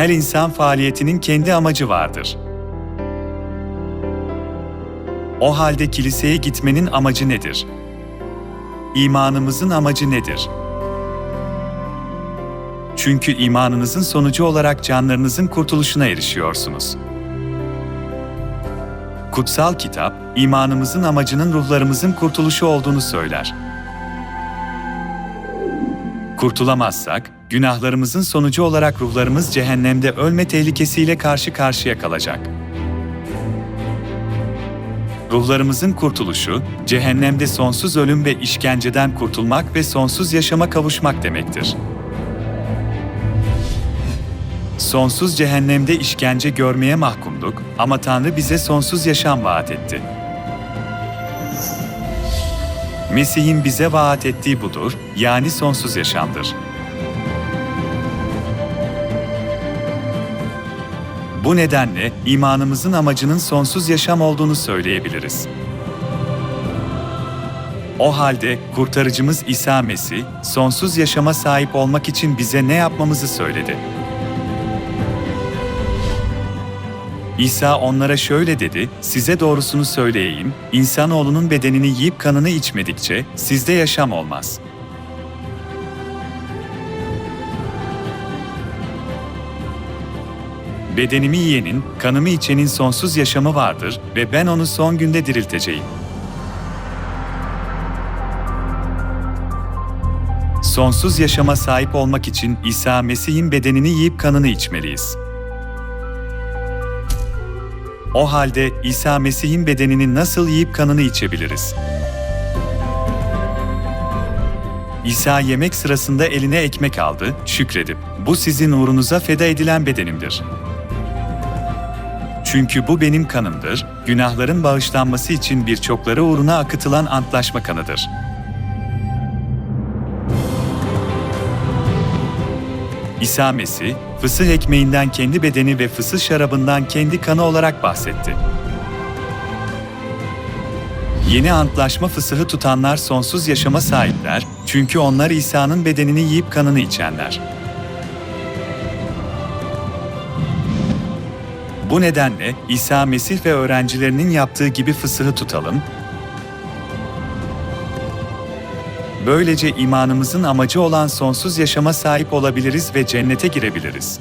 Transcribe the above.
Her insan faaliyetinin kendi amacı vardır. O halde kiliseye gitmenin amacı nedir? İmanımızın amacı nedir? Çünkü imanınızın sonucu olarak canlarınızın kurtuluşuna erişiyorsunuz. Kutsal kitap, imanımızın amacının ruhlarımızın kurtuluşu olduğunu söyler. Kurtulamazsak, günahlarımızın sonucu olarak ruhlarımız cehennemde ölme tehlikesiyle karşı karşıya kalacak. Ruhlarımızın kurtuluşu, cehennemde sonsuz ölüm ve işkenceden kurtulmak ve sonsuz yaşama kavuşmak demektir. Sonsuz cehennemde işkence görmeye mahkumduk ama Tanrı bize sonsuz yaşam vaat etti. Mesih'in bize vaat ettiği budur, yani sonsuz yaşamdır. Bu nedenle imanımızın amacının sonsuz yaşam olduğunu söyleyebiliriz. O halde kurtarıcımız İsa Mesih, sonsuz yaşama sahip olmak için bize ne yapmamızı söyledi. İsa onlara şöyle dedi, size doğrusunu söyleyeyim, insanoğlunun bedenini yiyip kanını içmedikçe sizde yaşam olmaz. Bedenimi yiyenin, kanımı içenin sonsuz yaşamı vardır ve ben onu son günde dirilteceğim. Sonsuz yaşama sahip olmak için İsa Mesih'in bedenini yiyip kanını içmeliyiz. O halde İsa Mesih'in bedenini nasıl yiyip kanını içebiliriz? İsa yemek sırasında eline ekmek aldı, şükredip, bu sizin uğrunuza feda edilen bedenimdir. Çünkü bu benim kanımdır, günahların bağışlanması için birçokları uğruna akıtılan antlaşma kanıdır. İsa Mesih, fısıh ekmeğinden kendi bedeni ve fısıh şarabından kendi kanı olarak bahsetti. Yeni antlaşma fısıhı tutanlar sonsuz yaşama sahipler çünkü onlar İsa'nın bedenini yiyip kanını içenler. Bu nedenle İsa Mesih ve öğrencilerinin yaptığı gibi fısıhı tutalım. Böylece imanımızın amacı olan sonsuz yaşama sahip olabiliriz ve cennete girebiliriz.